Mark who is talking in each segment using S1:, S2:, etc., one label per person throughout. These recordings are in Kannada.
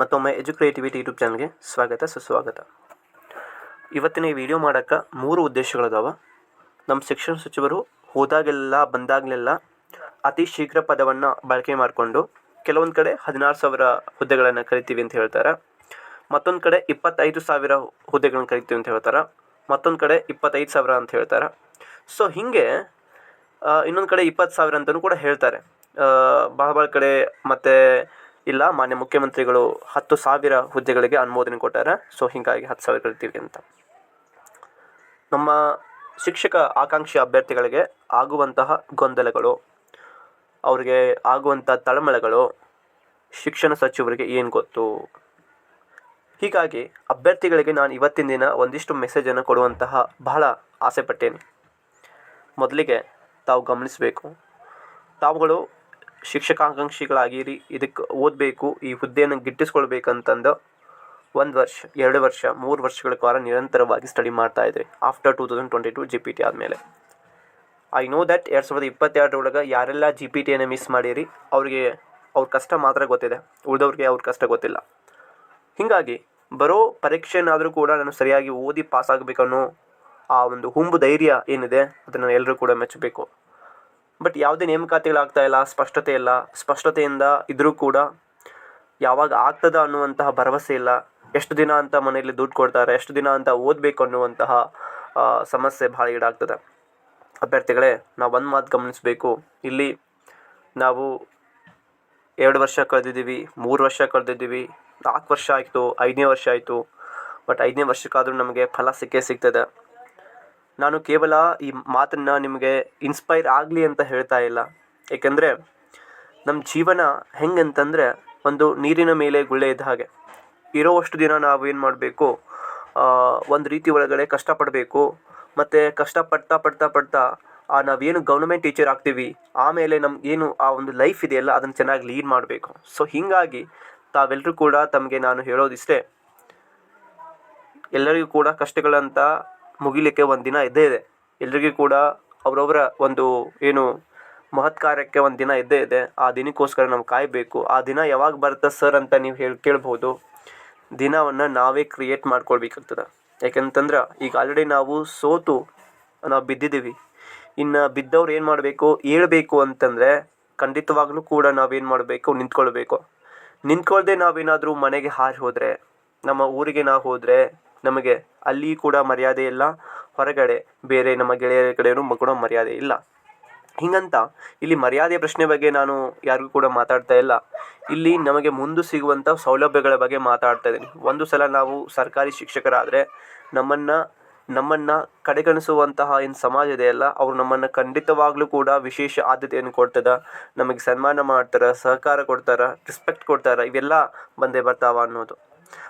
S1: ಮತ್ತೊಮ್ಮೆ ಎಜುಕ್ರಿಯೇಟಿವಿಟಿ ಯೂಟ್ಯೂಬ್ ಚಾನಲ್ಗೆ ಸ್ವಾಗತ, ಸುಸ್ವಾಗತ. ಇವತ್ತಿನ ಈ ವಿಡಿಯೋ ಮಾಡೋಕ್ಕೆ ಮೂರು ಉದ್ದೇಶಗಳದಾವ. ನಮ್ಮ ಶಿಕ್ಷಣ ಸಚಿವರು ಹೋದಾಗೆಲ್ಲ ಬಂದಾಗಲೆಲ್ಲ ಅತಿ ಶೀಘ್ರ ಪದವನ್ನು ಬಳಕೆ ಮಾಡಿಕೊಂಡು ಕೆಲವೊಂದು ಕಡೆ ಹದಿನಾರು ಸಾವಿರ ಹುದ್ದೆಗಳನ್ನು ಕರಿತೀವಿ ಅಂತ ಹೇಳ್ತಾರೆ. ಮತ್ತೊಂದು ಕಡೆ ಇಪ್ಪತ್ತೈದು ಸಾವಿರ ಹುದ್ದೆಗಳನ್ನು ಕರಿತೀವಿ ಅಂತ ಹೇಳ್ತಾರೆ. ಮತ್ತೊಂದು ಕಡೆ ಇಪ್ಪತ್ತೈದು ಸಾವಿರ ಅಂತ ಹೇಳ್ತಾರೆ. ಸೊ ಹೀಗೆ ಇನ್ನೊಂದು ಕಡೆ ಇಪ್ಪತ್ತು ಸಾವಿರ ಅಂತಲೂ ಕೂಡ ಹೇಳ್ತಾರೆ. ಭಾಳ ಭಾಳ ಕಡೆ ಮತ್ತು ಇಲ್ಲ, ಮಾನ್ಯ ಮುಖ್ಯಮಂತ್ರಿಗಳು ಹತ್ತು ಸಾವಿರ ಹುದ್ದೆಗಳಿಗೆ ಅನುಮೋದನೆ ಕೊಟ್ಟಾರೆ, ಸೊ ಹೀಗಾಗಿ ಹತ್ತು ಸಾವಿರ ಕರಿತೀವಿ ಅಂತ. ನಮ್ಮ ಶಿಕ್ಷಕ ಆಕಾಂಕ್ಷಿ ಅಭ್ಯರ್ಥಿಗಳಿಗೆ ಆಗುವಂತಹ ಗೊಂದಲಗಳು, ಅವರಿಗೆ ಆಗುವಂಥ ತಳಮಳಗಳು, ಶಿಕ್ಷಣ ಸಚಿವರಿಗೆ ಏನು ಗೊತ್ತು? ಹೀಗಾಗಿ ಅಭ್ಯರ್ಥಿಗಳಿಗೆ ನಾನು ಇವತ್ತಿನ ದಿನ ಒಂದಿಷ್ಟು ಮೆಸೇಜನ್ನು ಕೊಡುವಂತಹ ಬಹಳ ಆಸೆ ಪಟ್ಟೇನೆ. ಮೊದಲಿಗೆ ತಾವು ಗಮನಿಸಬೇಕು. ತಾವುಗಳು ಶಿಕ್ಷಕಾಕಾಂಕ್ಷಿಗಳಾಗಿರಿ ಇದಕ್ಕೆ ಓದಬೇಕು, ಈ ಹುದ್ದೆಯನ್ನು ಗಿಟ್ಟಿಸ್ಕೊಳ್ಬೇಕಂತಂದು ಒಂದು ವರ್ಷ, ಎರಡು ವರ್ಷ, ಮೂರು ವರ್ಷಗಳ ಕಾಲ ನಿರಂತರವಾಗಿ ಸ್ಟಡಿ ಮಾಡ್ತಾ ಇದ್ರಿ. After two thousand twenty two G P T ಆದಮೇಲೆ. ಐ ನೋ ದಟ್ ಎರಡು ಸಾವಿರದ ಇಪ್ಪತ್ತೆರಡರೊಳಗೆ ಯಾರೆಲ್ಲ ಜಿ ಪಿ ಟಿಯನ್ನು ಮಿಸ್ ಮಾಡಿರಿ, ಅವ್ರಿಗೆ ಅವ್ರ ಕಷ್ಟ ಮಾತ್ರ ಗೊತ್ತಿದೆ. ಉಳಿದವ್ರಿಗೆ ಅವ್ರ ಕಷ್ಟ ಗೊತ್ತಿಲ್ಲ. ಹೀಗಾಗಿ ಬರೋ ಪರೀಕ್ಷೆನಾದರೂ ಕೂಡ ನಾನು ಸರಿಯಾಗಿ ಓದಿ ಪಾಸ್ ಆಗಬೇಕನ್ನೋ ಆ ಒಂದು ಹುಂಬು ಧೈರ್ಯ ಏನಿದೆ, ಅದನ್ನು ಎಲ್ಲರೂ ಕೂಡ ಮೆಚ್ಚಬೇಕು. ಬಟ್ ಯಾವುದೇ ನೇಮಕಾತಿಗಳಾಗ್ತಾ ಇಲ್ಲ, ಸ್ಪಷ್ಟತೆ ಇಲ್ಲ, ಸ್ಪಷ್ಟತೆಯಿಂದ ಇದ್ರೂ ಕೂಡ ಯಾವಾಗ ಆಗ್ತದ ಅನ್ನುವಂತಹ ಭರವಸೆ ಇಲ್ಲ. ಎಷ್ಟು ದಿನ ಅಂತ ಮನೆಯಲ್ಲಿ ದುಡ್ಡು ಕೊಡ್ತಾರೆ, ಎಷ್ಟು ದಿನ ಅಂತ ಓದಬೇಕು ಅನ್ನುವಂತಹ ಸಮಸ್ಯೆ ಭಾಳ ಈಡಾಗ್ತದೆ. ಅಭ್ಯರ್ಥಿಗಳೇ, ನಾವು ಒಂದು ಮಾತು ಗಮನಿಸಬೇಕು. ಇಲ್ಲಿ ನಾವು ಎರಡು ವರ್ಷ ಕಳೆದಿದ್ದೀವಿ, ಮೂರು ವರ್ಷ ಕಳೆದಿದ್ದೀವಿ, ನಾಲ್ಕು ವರ್ಷ ಆಯಿತು, ಐದನೇ ವರ್ಷ ಆಯಿತು. ಬಟ್ ಐದನೇ ವರ್ಷಕ್ಕಾದರೂ ನಮಗೆ ಫಲ ಸಿಕ್ಕೇ ಸಿಗ್ತದೆ. ನಾನು ಕೇವಲ ಈ ಮಾತನ್ನು ನಿಮಗೆ ಇನ್ಸ್ಪೈರ್ ಆಗಲಿ ಅಂತ ಹೇಳ್ತಾ ಇಲ್ಲ. ಏಕೆಂದರೆ ನಮ್ಮ ಜೀವನ ಹೆಂಗಂತಂದರೆ ಒಂದು ನೀರಿನ ಮೇಲೆ ಗುಳ್ಳೆ ಇದ್ದ ಹಾಗೆ. ಇರೋವಷ್ಟು ದಿನ ನಾವು ಏನು ಮಾಡಬೇಕು ಒಂದು ರೀತಿ ಒಳಗಡೆ ಕಷ್ಟಪಡಬೇಕು. ಮತ್ತು ಕಷ್ಟಪಡ್ತಾ ಪಡ್ತಾ ಪಡ್ತಾ ಆ, ನಾವೇನು ಗೌರ್ಮೆಂಟ್ ಟೀಚರ್ ಆಗ್ತೀವಿ. ಆಮೇಲೆ ನಮ್ಗೆ ಏನು ಆ ಒಂದು ಲೈಫ್ ಇದೆಯಲ್ಲ, ಅದನ್ನು ಚೆನ್ನಾಗಿ ಲೀಡ್ ಮಾಡಬೇಕು. ಸೊ ಹೀಗಾಗಿ ತಾವೆಲ್ಲರೂ ಕೂಡ ತಮಗೆ ನಾನು ಹೇಳೋದಿಷ್ಟೇ. ಎಲ್ಲರಿಗೂ ಕೂಡ ಕಷ್ಟಗಳಂತ ಮುಗಿಲಿಕ್ಕೆ ಒಂದು ದಿನ ಇದ್ದೇ ಇದೆ. ಎಲ್ರಿಗೂ ಕೂಡ ಅವರವರ ಒಂದು ಏನು ಮಹತ್ ಕಾರ್ಯಕ್ಕೆ ಒಂದು ದಿನ ಇದ್ದೇ ಇದೆ. ಆ ದಿನಕ್ಕೋಸ್ಕರ ನಾವು ಕಾಯಬೇಕು. ಆ ದಿನ ಯಾವಾಗ ಬರುತ್ತೆ ಸರ್ ಅಂತ ನೀವು ಹೇಳಿ ಕೇಳ್ಬೋದು. ದಿನವನ್ನು ನಾವೇ ಕ್ರಿಯೇಟ್ ಮಾಡ್ಕೊಳ್ಬೇಕಾಗ್ತದೆ ಯಾಕೆಂತಂದ್ರೆ ಈಗ ಆಲ್ರೆಡಿ ನಾವು ಸೋತು, ನಾವು ಬಿದ್ದಿದ್ದೀವಿ. ಇನ್ನು ಬಿದ್ದವ್ರು ಏನು ಮಾಡಬೇಕು? ಏಳಬೇಕು ಅಂತಂದರೆ ಖಂಡಿತವಾಗ್ಲೂ ಕೂಡ ನಾವೇನು ಮಾಡಬೇಕು? ನಿಂತ್ಕೊಳ್ಬೇಕು. ನಿಂತ್ಕೊಳ್ದೆ ನಾವೇನಾದರೂ ಮನೆಗೆ ಹಾರಿ ಹೋದರೆ, ನಮ್ಮ ಊರಿಗೆ ನಾವು ಹೋದರೆ ನಮಗೆ ಅಲ್ಲಿ ಕೂಡ ಮರ್ಯಾದೆ ಇಲ್ಲ. ಹೊರಗಡೆ ಬೇರೆ ನಮ್ಮ ಗೆಳೆಯರ ಕಡೆಯೂ ಕೂಡ ಮರ್ಯಾದೆ ಇಲ್ಲ. ಹಿಂಗಂತ ಇಲ್ಲಿ ಮರ್ಯಾದೆ ಪ್ರಶ್ನೆ ಬಗ್ಗೆ ನಾನು ಯಾರಿಗೂ ಕೂಡ ಮಾತಾಡ್ತಾ ಇಲ್ಲ. ಇಲ್ಲಿ ನಮಗೆ ಮುಂದೆ ಸಿಗುವಂಥ ಸೌಲಭ್ಯಗಳ ಬಗ್ಗೆ ಮಾತಾಡ್ತಾ ಇದ್ದೀನಿ. ಒಂದು ಸಲ ನಾವು ಸರ್ಕಾರಿ ಶಿಕ್ಷಕರಾದರೆ ನಮ್ಮನ್ನು ನಮ್ಮನ್ನು ಕಡೆಗಣಿಸುವಂತಹ ಏನು ಸಮಾಜ ಇದೆಯಲ್ಲ ಅವರು ನಮ್ಮನ್ನು ಖಂಡಿತವಾಗ್ಲೂ ಕೂಡ ವಿಶೇಷ ಆದ್ಯತೆಯನ್ನು ಕೊಡ್ತದ. ನಮಗೆ ಸನ್ಮಾನ ಮಾಡ್ತಾರೆ, ಸಹಕಾರ ಕೊಡ್ತಾರೆ ರೆಸ್ಪೆಕ್ಟ್ ಕೊಡ್ತಾರೆ, ಇವೆಲ್ಲ ಬಂದೇ ಬರ್ತಾವ ಅನ್ನೋದು.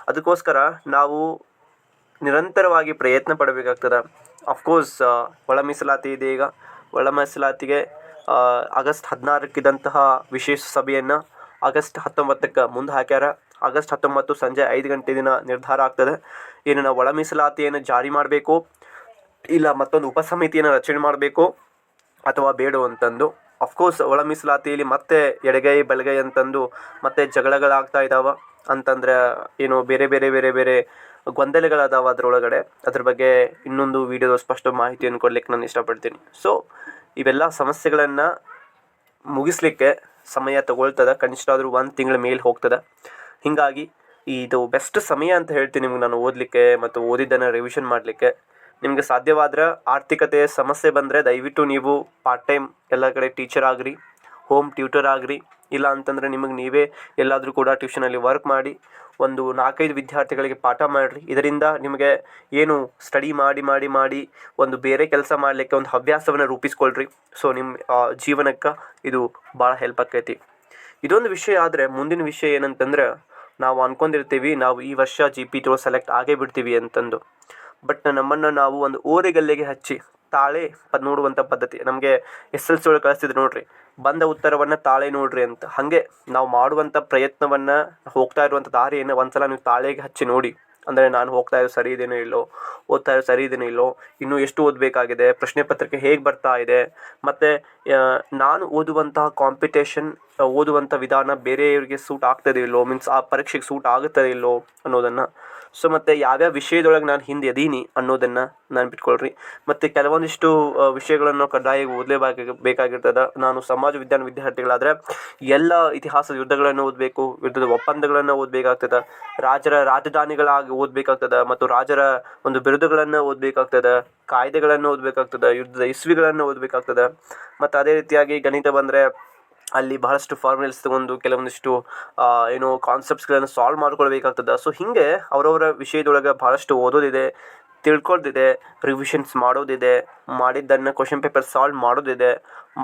S1: ಅದಕ್ಕೋಸ್ಕರ ನಾವು ನಿರಂತರವಾಗಿ ಪ್ರಯತ್ನ ಪಡಬೇಕಾಗ್ತದೆ. ಅಫ್ಕೋರ್ಸ್ ಒಳ ಮೀಸಲಾತಿ ಇದೆ ಈಗ. ಒಳ ಮೀಸಲಾತಿಗೆ ಆಗಸ್ಟ್ ಹದಿನಾರಕ್ಕಿದ್ದಂತಹ ವಿಶೇಷ ಸಭೆಯನ್ನು ಆಗಸ್ಟ್ ಹತ್ತೊಂಬತ್ತಕ್ಕೆ ಮುಂದೆ ಹಾಕ್ಯಾರ. ಆಗಸ್ಟ್ ಹತ್ತೊಂಬತ್ತು ಸಂಜೆ ಐದು ಗಂಟೆ ದಿನ ನಿರ್ಧಾರ ಆಗ್ತದೆ. ಏನು ನಾವು ಒಳ ಮೀಸಲಾತಿಯನ್ನು ಜಾರಿ ಮಾಡಬೇಕು, ಇಲ್ಲ ಮತ್ತೊಂದು ಉಪಸಮಿತಿಯನ್ನು ರಚನೆ ಮಾಡಬೇಕು ಅಥವಾ ಬೇಡ ಅಂತಂದು. ಅಫ್ಕೋರ್ಸ್ ಒಳ ಮೀಸಲಾತಿಯಲ್ಲಿ ಮತ್ತೆ ಎಡಗೈ, ಬಲಗೈ ಅಂತಂದು ಮತ್ತೆ ಜಗಳಗಳಾಗ್ತಾ ಇದ್ದಾವೆ ಅಂತಂದ್ರೆ, ಏನು, ಬೇರೆ ಬೇರೆ ಬೇರೆ ಬೇರೆ ಗೊಂದಲಗಳದಾವ ಅದರೊಳಗಡೆ. ಅದ್ರ ಬಗ್ಗೆ ಇನ್ನೊಂದು ವಿಡಿಯೋದ ಸ್ಪಷ್ಟ ಮಾಹಿತಿಯನ್ನು ಕೊಡ್ಲಿಕ್ಕೆ ನಾನು ಇಷ್ಟಪಡ್ತೀನಿ. ಸೊ ಇವೆಲ್ಲ ಸಮಸ್ಯೆಗಳನ್ನು ಮುಗಿಸ್ಲಿಕ್ಕೆ ಸಮಯ ತಗೊಳ್ತದೆ. ಕನಿಷ್ಠ ಆದರೂ ಒಂದು ತಿಂಗಳ ಮೇಲೆ ಹೋಗ್ತದೆ. ಹೀಗಾಗಿ ಇದು ಬೆಸ್ಟ್ ಸಮಯ ಅಂತ ಹೇಳ್ತೀನಿ ನಿಮ್ಗೆ ನಾನು ಓದಲಿಕ್ಕೆ ಮತ್ತು ಓದಿದ್ದನ್ನು ರಿವಿಷನ್ ಮಾಡಲಿಕ್ಕೆ. ನಿಮಗೆ ಸಾಧ್ಯವಾದ್ರೆ ಆರ್ಥಿಕತೆ ಸಮಸ್ಯೆ ಬಂದರೆ ದಯವಿಟ್ಟು ನೀವು ಪಾರ್ಟ್ ಟೈಮ್ ಎಲ್ಲ ಕಡೆ ಟೀಚರ್ ಆಗ್ರಿ ಹೋಮ್ ಟ್ಯೂಟರ್ ಆಗ್ರಿ. ಇಲ್ಲ ಅಂತಂದರೆ ನಿಮಗೆ ನೀವೇ ಎಲ್ಲಾದರೂ ಕೂಡ ಟ್ಯೂಷನಲ್ಲಿ ವರ್ಕ್ ಮಾಡಿ ಒಂದು ನಾಲ್ಕೈದು ವಿದ್ಯಾರ್ಥಿಗಳಿಗೆ ಪಾಠ ಮಾಡಿರಿ. ಇದರಿಂದ ನಿಮಗೆ ಏನು ಸ್ಟಡಿ ಮಾಡಿ ಮಾಡಿ ಮಾಡಿ ಒಂದು ಬೇರೆ ಕೆಲಸ ಮಾಡಲಿಕ್ಕೆ ಒಂದು ಹವ್ಯಾಸವನ್ನು ರೂಪಿಸ್ಕೊಳ್ರಿ. ಸೊ ನಿಮ್ಮ ಜೀವನಕ್ಕೆ ಇದು ಭಾಳ ಹೆಲ್ಪ್ ಆಕೈತಿ. ಇದೊಂದು ವಿಷಯ ಆದರೆ ಮುಂದಿನ ವಿಷಯ ಏನಂತಂದ್ರೆ ನಾವು ಅನ್ಕೊಂಡಿರ್ತೀವಿ, ನಾವು ಈ ವರ್ಷ ಜಿ ಪಿ ಟಿ ಸೆಲೆಕ್ಟ್ ಆಗೇ ಬಿಡ್ತೀವಿ ಅಂತಂದು. ಬಟ್ ನಮ್ಮನ್ನು ನಾವು ಒಂದು ಓರೆಗಲ್ಲಿಗೆ ಹಚ್ಚಿ ತಾಳೆ ನೋಡುವಂಥ ಪದ್ಧತಿ. ನಮಗೆ ಎಸ್ ಎಲ್ ಸಿ ಒಳಗೆ ಕಳಿಸ್ತಿದ್ರು ನೋಡ್ರಿ. ಬಂದ ಉತ್ತರವನ್ನು ತಾಳೆ ನೋಡ್ರಿ ಅಂತ. ಹಾಗೆ ನಾವು ಮಾಡುವಂಥ ಪ್ರಯತ್ನವನ್ನು ಹೋಗ್ತಾ ಇರುವಂಥ ದಾರಿಯನ್ನು ಒಂದ್ಸಲ ನೀವು ತಾಳೆಗೆ ಹಚ್ಚಿ ನೋಡಿ. ಅಂದರೆ ನಾನು ಹೋಗ್ತಾ ಇರೋ ಸರಿ ಇದೇನೋ ಇಲ್ಲೋ, ಓದ್ತಾ ಇರೋ ಸರಿ ಇದೇನೋ ಇಲ್ಲೋ, ಇನ್ನೂ ಎಷ್ಟು ಓದಬೇಕಾಗಿದೆ, ಪ್ರಶ್ನೆ ಪತ್ರಿಕೆ ಹೇಗೆ ಬರ್ತಾ ಇದೆ, ಮತ್ತು ನಾನು ಓದುವಂತಹ ಕಾಂಪಿಟೇಷನ್ ಓದುವಂಥ ವಿಧಾನ ಬೇರೆಯವರಿಗೆ ಸೂಟ್ ಆಗ್ತದೆ ಇಲ್ಲೋ ಮೀನ್ಸ್ ಆ ಪರೀಕ್ಷೆಗೆ ಸೂಟ್ ಆಗುತ್ತದೆ ಇಲ್ಲೋ ಅನ್ನೋದನ್ನು ಸೊ ಮತ್ತು ಯಾವ್ಯಾವ ವಿಷಯದೊಳಗೆ ನಾನು ಹಿಂದೆ ಎದೀನಿ ಅನ್ನೋದನ್ನು ನಾನು ಬಿಟ್ಕೊಳ್ರಿ. ಮತ್ತು ಕೆಲವೊಂದಿಷ್ಟು ವಿಷಯಗಳನ್ನು ಕಡ್ಡಾಯ ಓದಲೇಬೇಕು ಬೇಕಾಗಿರ್ತದೆ. ನಾನು ಸಮಾಜ ವಿಜ್ಞಾನ ವಿದ್ಯಾರ್ಥಿಗಳಾದರೆ ಎಲ್ಲ ಇತಿಹಾಸದ ಯುದ್ಧಗಳನ್ನು ಓದಬೇಕು, ಯುದ್ಧದ ಒಪ್ಪಂದಗಳನ್ನು ಓದಬೇಕಾಗ್ತದೆ. ರಾಜರ ರಾಜಧಾನಿಗಳಾಗಿ ಓದಬೇಕಾಗ್ತದೆ ಮತ್ತು ರಾಜರ ಒಂದು ಬಿರುದುಗಳನ್ನು ಓದಬೇಕಾಗ್ತದೆ. ಕಾಯ್ದೆಗಳನ್ನು ಓದಬೇಕಾಗ್ತದೆ, ಯುದ್ಧದ ಇಸ್ವಿಗಳನ್ನು ಓದಬೇಕಾಗ್ತದೆ. ಮತ್ತು ಅದೇ ರೀತಿಯಾಗಿ ಗಣಿತ ಬಂದರೆ ಅಲ್ಲಿ ಬಹಳಷ್ಟು ಫಾರ್ಮುಲೆಸ್ ತಗೊಂಡು ಕೆಲವೊಂದಿಷ್ಟು ಏನು ಕಾನ್ಸೆಪ್ಟ್ಸ್ಗಳನ್ನು ಸಾಲ್ವ್ ಮಾಡ್ಕೊಳ್ಬೇಕಾಗ್ತದೆ. ಸೊ ಹೀಗೆ ಅವರವರ ವಿಷಯದೊಳಗೆ ಭಾಳಷ್ಟು ಓದೋದಿದೆ ತಿಳ್ಕೊಳ್ಳೋದಿದೆ ರಿವಿಷನ್ಸ್ ಮಾಡೋದಿದೆ, ಮಾಡಿದ್ದನ್ನು ಕ್ವಶನ್ ಪೇಪರ್ ಸಾಲ್ವ್ ಮಾಡೋದಿದೆ.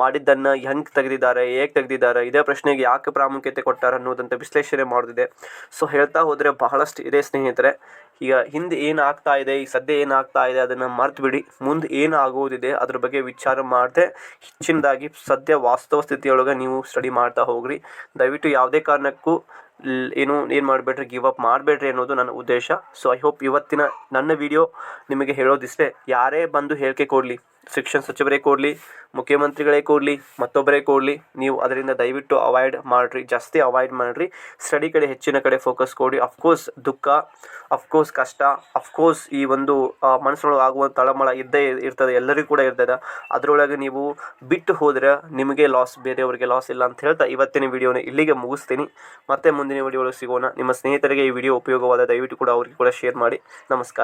S1: ಮಾಡಿದ್ದನ್ನು ಹೆಂಗೆ ತೆಗೆದಿದ್ದಾರೆ, ಹೇಗೆ ತೆಗೆದಿದ್ದಾರೆ, ಇದೇ ಪ್ರಶ್ನೆಗೆ ಯಾಕೆ ಪ್ರಾಮುಖ್ಯತೆ ಕೊಟ್ಟಾರೆ ಅನ್ನೋದಂತ ವಿಶ್ಲೇಷಣೆ ಮಾಡಿದೆ ಸೊ ಹೇಳ್ತಾ ಹೋದರೆ ಬಹಳಷ್ಟು ಇದೆ ಸ್ನೇಹಿತರೆ, ಈಗ ಹಿಂದೆ ಏನಾಗ್ತಾ ಇದೆ ಈಗ ಸದ್ಯ ಏನಾಗ್ತಾ ಇದೆ ಅದನ್ನು ಮರ್ತು ಬಿಡಿ ಮುಂದೆ ಏನು ಆಗೋದಿದೆ ಅದ್ರ ಬಗ್ಗೆ ವಿಚಾರ ಮಾಡದೆ ಹೆಚ್ಚಿನದಾಗಿ ಸದ್ಯ ವಾಸ್ತವ ಸ್ಥಿತಿಯೊಳಗೆ ನೀವು ಸ್ಟಡಿ ಮಾಡ್ತಾ ಹೋಗ್ರಿ. ದಯವಿಟ್ಟು ಯಾವುದೇ ಕಾರಣಕ್ಕೂ ಏನು ಏನು ಮಾಡಬೇಡ್ರಿ ಗಿವ್ ಅಪ್ ಮಾಡಬೇಡ್ರಿ ಅನ್ನೋದು ನನ್ನ ಉದ್ದೇಶ. ಸೊ ಐ ಹೋಪ್ ಇವತ್ತಿನ ನನ್ನ ವಿಡಿಯೋ ನಿಮಗೆ ಹೇಳೋದಿಷ್ಟೇ. ಯಾರೇ ಬಂದು ಹೇಳಿಕೆ ಕೊಡಲಿ. ಶಿಕ್ಷಣ ಸಚಿವರೇ ಕೊಡಲಿ ಮುಖ್ಯಮಂತ್ರಿಗಳೇ ಕೊಡಲಿ ಮತ್ತೊಬ್ಬರೇ ಕೊಡಲಿ ನೀವು ಅದರಿಂದ ದಯವಿಟ್ಟು ಅವಾಯ್ಡ್ ಮಾಡಿರಿ, ಜಾಸ್ತಿ ಅವಾಯ್ಡ್ ಮಾಡಿರಿ. ಸ್ಟಡಿ ಕಡೆ ಹೆಚ್ಚಿನ ಕಡೆ ಫೋಕಸ್ ಕೊಡಿ. ಅಫ್ಕೋರ್ಸ್ ದುಃಖ ಅಫ್ಕೋರ್ಸ್ ಕಷ್ಟ ಅಫ್ಕೋರ್ಸ್ ಈ ಒಂದು ಮನಸ್ಸೊಳಗೆ ಆಗುವ ತಳಮಳ ಇದ್ದೇ ಇರ್ತದೆ, ಎಲ್ಲರಿಗೂ ಕೂಡ ಇರ್ತದೆ. ಅದರೊಳಗೆ ನೀವು ಬಿಟ್ಟು ಹೋದರೆ ನಿಮಗೆ ಲಾಸ್ ಬೇರೆಯವರಿಗೆ ಲಾಸ್ ಇಲ್ಲ ಅಂತ ಹೇಳ್ತಾ ಇವತ್ತಿನ ವಿಡಿಯೋನ ಇಲ್ಲಿಗೆ ಮುಗಿಸ್ತೀನಿ. ಮತ್ತೆ ಮುಂದಿನ ವಿಡಿಯೋ ಸಿಗೋಣ. ನಿಮ್ಮ ಸ್ನೇಹಿತರಿಗೆ ಈ ವಿಡಿಯೋ ಉಪಯೋಗವಾದ, ದಯವಿಟ್ಟು ಕೂಡ ಅವರಿಗೆ ಕೂಡ ಶೇರ್ ಮಾಡಿ. ನಮಸ್ಕಾರ.